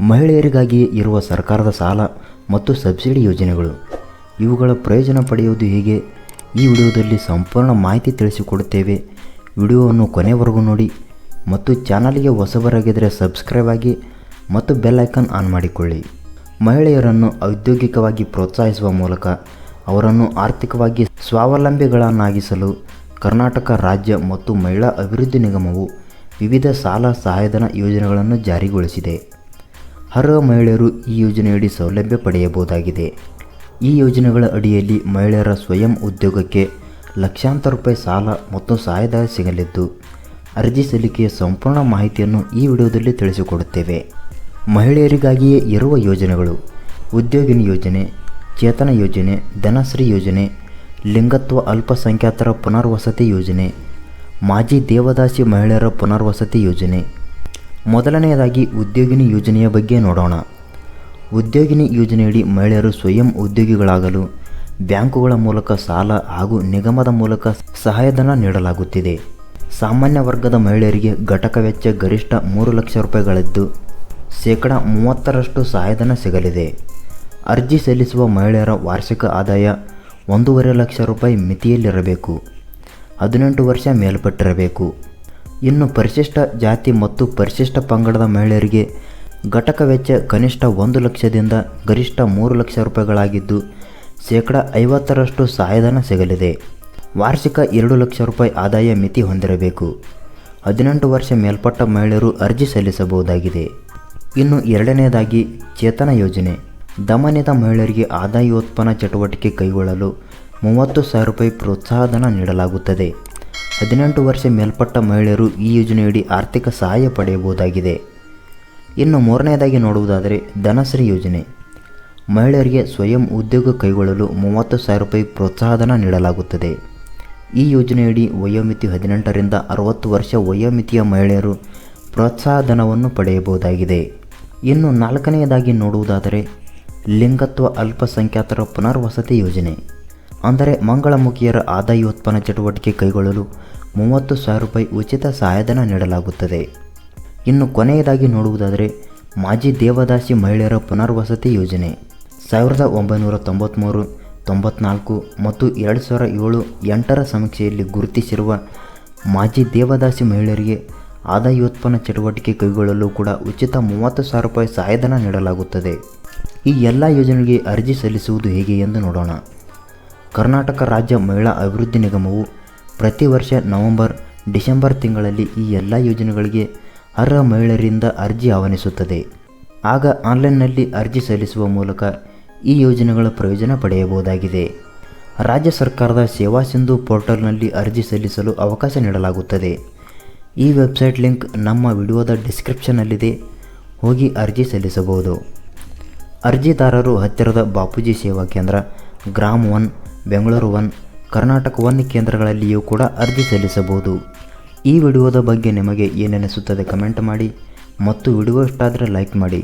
ಮಹಿಳೆಯರಿಗಾಗಿಯೇ ಇರುವ ಸರ್ಕಾರದ ಸಾಲ ಮತ್ತು ಸಬ್ಸಿಡಿ ಯೋಜನೆಗಳು. ಇವುಗಳ ಪ್ರಯೋಜನ ಪಡೆಯುವುದು ಹೇಗೆ? ಈ ವಿಡಿಯೋದಲ್ಲಿ ಸಂಪೂರ್ಣ ಮಾಹಿತಿ ತಿಳಿಸಿಕೊಡುತ್ತೇವೆ. ವಿಡಿಯೋವನ್ನು ಕೊನೆವರೆಗೂ ನೋಡಿ ಮತ್ತು ಚಾನಲ್ಗೆ ಹೊಸಬರಾಗಿದ್ದರೆ ಸಬ್ಸ್ಕ್ರೈಬ್ ಆಗಿ ಮತ್ತು ಬೆಲ್ ಐಕಾನ್ ಆನ್ ಮಾಡಿಕೊಳ್ಳಿ. ಮಹಿಳೆಯರನ್ನು ಔದ್ಯೋಗಿಕವಾಗಿ ಪ್ರೋತ್ಸಾಹಿಸುವ ಮೂಲಕ ಅವರನ್ನು ಆರ್ಥಿಕವಾಗಿ ಸ್ವಾವಲಂಬಿಗಳನ್ನಾಗಿಸಲು ಕರ್ನಾಟಕ ರಾಜ್ಯ ಮತ್ತು ಮಹಿಳಾ ಅಭಿವೃದ್ಧಿ ನಿಗಮವು ವಿವಿಧ ಸಾಲ ಸಹಾಯಧನ ಯೋಜನೆಗಳನ್ನು ಜಾರಿಗೊಳಿಸಿದೆ. ಅರ್ಹ ಮಹಿಳೆಯರು ಈ ಯೋಜನೆಯಡಿ ಸೌಲಭ್ಯ ಪಡೆಯಬಹುದಾಗಿದೆ. ಈ ಯೋಜನೆಗಳ ಅಡಿಯಲ್ಲಿ ಮಹಿಳೆಯರ ಸ್ವಯಂ ಉದ್ಯೋಗಕ್ಕೆ ಲಕ್ಷಾಂತರ ರೂಪಾಯಿ ಸಾಲ ಮತ್ತು ಸಹಾಯಧನ ಸಿಗಲಿದ್ದು, ಅರ್ಜಿ ಸಲ್ಲಿಕೆಯ ಸಂಪೂರ್ಣ ಮಾಹಿತಿಯನ್ನು ಈ ವಿಡಿಯೋದಲ್ಲಿ ತಿಳಿಸಿಕೊಡುತ್ತೇವೆ. ಮಹಿಳೆಯರಿಗಾಗಿಯೇ ಇರುವ ಯೋಜನೆಗಳು ಉದ್ಯೋಗಿನಿ ಯೋಜನೆ, ಚೇತನ ಯೋಜನೆ, ಧನಶ್ರೀ ಯೋಜನೆ, ಲಿಂಗತ್ವ ಅಲ್ಪಸಂಖ್ಯಾತರ ಪುನರ್ವಸತಿ ಯೋಜನೆ, ಮಾಜಿ ದೇವದಾಸಿ ಮಹಿಳೆಯರ ಪುನರ್ವಸತಿ ಯೋಜನೆ ಮೊದಲನೆಯದಾಗಿ ಉದ್ಯೋಗಿನಿ ಯೋಜನೆಯ ಬಗ್ಗೆ ನೋಡೋಣ. ಉದ್ಯೋಗಿನಿ ಯೋಜನೆಯಡಿ ಮಹಿಳೆಯರು ಸ್ವಯಂ ಉದ್ಯೋಗಿಗಳಾಗಲು ಬ್ಯಾಂಕುಗಳ ಮೂಲಕ ಸಾಲ ಹಾಗೂ ನಿಗಮದ ಮೂಲಕ ಸಹಾಯಧನ ನೀಡಲಾಗುತ್ತಿದೆ. ಸಾಮಾನ್ಯ ವರ್ಗದ ಮಹಿಳೆಯರಿಗೆ ಘಟಕ ವೆಚ್ಚ ಗರಿಷ್ಠ ಮೂರು ಲಕ್ಷ ರೂಪಾಯಿಗಳಿದ್ದು. ಶೇಕಡ ಮೂವತ್ತರಷ್ಟು ಸಹಾಯಧನ ಸಿಗಲಿದೆ. ಅರ್ಜಿ ಸಲ್ಲಿಸುವ ಮಹಿಳೆಯರ ವಾರ್ಷಿಕ ಆದಾಯ ಒಂದೂವರೆ ಲಕ್ಷ ರೂಪಾಯಿ ಮಿತಿಯಲ್ಲಿರಬೇಕು. ಹದಿನೆಂಟು ವರ್ಷ ಮೇಲ್ಪಟ್ಟಿರಬೇಕು. ಇನ್ನು ಪರಿಶಿಷ್ಟ ಜಾತಿ ಮತ್ತು ಪರಿಶಿಷ್ಟ ಪಂಗಡದ ಮಹಿಳೆಯರಿಗೆ ಘಟಕ ವೆಚ್ಚ ಕನಿಷ್ಠ ಒಂದು ಲಕ್ಷದಿಂದ ಗರಿಷ್ಠ ಮೂರು ಲಕ್ಷ ರೂಪಾಯಿಗಳಾಗಿದ್ದು, ಶೇಕಡ ಐವತ್ತರಷ್ಟು ಸಹಾಯಧನ ಸಿಗಲಿದೆ. ವಾರ್ಷಿಕ ಎರಡು ಲಕ್ಷ ರೂಪಾಯಿ ಆದಾಯ ಮಿತಿ ಹೊಂದಿರಬೇಕು. ಹದಿನೆಂಟು ವರ್ಷ ಮೇಲ್ಪಟ್ಟ ಮಹಿಳೆಯರು ಅರ್ಜಿ ಸಲ್ಲಿಸಬಹುದಾಗಿದೆ. ಇನ್ನು ಎರಡನೆಯದಾಗಿ ಚೇತನ ಯೋಜನೆ. ದಮನಿತ ಮಹಿಳೆಯರಿಗೆ ಆದಾಯೋತ್ಪನ್ನ ಚಟುವಟಿಕೆ ಕೈಗೊಳ್ಳಲು ಮೂವತ್ತು ಸಾವಿರ ರೂಪಾಯಿ ಪ್ರೋತ್ಸಾಹಧನ ನೀಡಲಾಗುತ್ತದೆ. ಹದಿನೆಂಟು ವರ್ಷ ಮೇಲ್ಪಟ್ಟ ಮಹಿಳೆಯರು ಈ ಯೋಜನೆಯಡಿ ಆರ್ಥಿಕ ಸಹಾಯ ಪಡೆಯಬಹುದಾಗಿದೆ. ಇನ್ನು ಮೂರನೆಯದಾಗಿ ನೋಡುವುದಾದರೆ ಧನಶ್ರೀ ಯೋಜನೆ. ಮಹಿಳೆಯರಿಗೆ ಸ್ವಯಂ ಉದ್ಯೋಗ ಕೈಗೊಳ್ಳಲು ಮೂವತ್ತು ಸಾವಿರ ರೂಪಾಯಿ ಪ್ರೋತ್ಸಾಹಧನ ನೀಡಲಾಗುತ್ತದೆ. ಈ ಯೋಜನೆಯಡಿ ವಯೋಮಿತಿ ಹದಿನೆಂಟರಿಂದ ಅರವತ್ತು ವರ್ಷ ವಯೋಮಿತಿಯ ಮಹಿಳೆಯರು ಪ್ರೋತ್ಸಾಹಧನವನ್ನು ಪಡೆಯಬಹುದಾಗಿದೆ. ಇನ್ನು ನಾಲ್ಕನೆಯದಾಗಿ ನೋಡುವುದಾದರೆ ಲಿಂಗತ್ವ ಅಲ್ಪಸಂಖ್ಯಾತರ ಪುನರ್ವಸತಿ ಯೋಜನೆ. ಅಂದರೆ ಮಂಗಳಮುಖಿಯರ ಆದಾಯೋತ್ಪನ್ನ ಚಟುವಟಿಕೆ ಕೈಗೊಳ್ಳಲು ಮೂವತ್ತು ಸಾವಿರ ರೂಪಾಯಿ ಉಚಿತ ಸಹಾಯಧನ ನೀಡಲಾಗುತ್ತದೆ. ಇನ್ನು ಕೊನೆಯದಾಗಿ ನೋಡುವುದಾದರೆ ಮಾಜಿ ದೇವದಾಸಿ ಮಹಿಳೆಯರ ಪುನರ್ವಸತಿ ಯೋಜನೆ. ಸಾವಿರದ ಒಂಬೈನೂರ ತೊಂಬತ್ತ್ಮೂರು ತೊಂಬತ್ನಾಲ್ಕು ಮತ್ತು ಎರಡು ಸಾವಿರ ಏಳು, ಎಂಟರ ಸಮೀಕ್ಷೆಯಲ್ಲಿ ಗುರುತಿಸಿರುವ ಮಾಜಿ ದೇವದಾಸಿ ಮಹಿಳೆಯರಿಗೆ ಆದಾಯೋತ್ಪನ್ನ ಚಟುವಟಿಕೆ ಕೈಗೊಳ್ಳಲು ಕೂಡ ಉಚಿತ ಮೂವತ್ತು ಸಾವಿರ ರೂಪಾಯಿ ಸಹಾಯಧನ ನೀಡಲಾಗುತ್ತದೆ. ಈ ಎಲ್ಲ ಯೋಜನೆಗೆ ಅರ್ಜಿ ಸಲ್ಲಿಸುವುದು ಹೇಗೆ ಎಂದು ನೋಡೋಣ. ಕರ್ನಾಟಕ ರಾಜ್ಯ ಮಹಿಳಾ ಅಭಿವೃದ್ಧಿ ನಿಗಮವು ಪ್ರತಿ ವರ್ಷ ನವೆಂಬರ್, ಡಿಸೆಂಬರ್ ತಿಂಗಳಲ್ಲಿ ಈ ಎಲ್ಲ ಯೋಜನೆಗಳಿಗೆ ಅರ್ಹ ಮಹಿಳೆಯರಿಂದ ಅರ್ಜಿ ಆಹ್ವಾನಿಸುತ್ತದೆ. ಆಗ ಆನ್ಲೈನ್ನಲ್ಲಿ ಅರ್ಜಿ ಸಲ್ಲಿಸುವ ಮೂಲಕ ಈ ಯೋಜನೆಗಳ ಪ್ರಯೋಜನ ಪಡೆಯಬಹುದಾಗಿದೆ. ರಾಜ್ಯ ಸರ್ಕಾರದ ಸೇವಾ ಸಿಂಧು ಪೋರ್ಟಲ್ನಲ್ಲಿ ಅರ್ಜಿ ಸಲ್ಲಿಸಲು ಅವಕಾಶ ನೀಡಲಾಗುತ್ತದೆ. ಈ ವೆಬ್ಸೈಟ್ ಲಿಂಕ್ ನಮ್ಮ ವಿಡಿಯೋದ ಡಿಸ್ಕ್ರಿಪ್ಷನ್ನಲ್ಲಿದೆ. ಹೋಗಿ ಅರ್ಜಿ ಸಲ್ಲಿಸಬಹುದು. ಅರ್ಜಿದಾರರು ಹತ್ತಿರದ ಬಾಪೂಜಿ ಸೇವಾ ಕೇಂದ್ರ, Gram one Bengaluru one, Karnataka one ಕೇಂದ್ರಗಳಲ್ಲಿಯೂ ಕೂಡ ಅರ್ಜಿ ಸಲ್ಲಿಸಬಹುದು. ಈ ವಿಡಿಯೋದ ಬಗ್ಗೆ ನಿಮಗೆ ಏನೆನಿಸುತ್ತದೆ ಕಮೆಂಟ್ ಮಾಡಿ, ಮತ್ತು ವಿಡಿಯೋ ಇಷ್ಟ ಆದರೆ ಲೈಕ್ ಮಾಡಿ.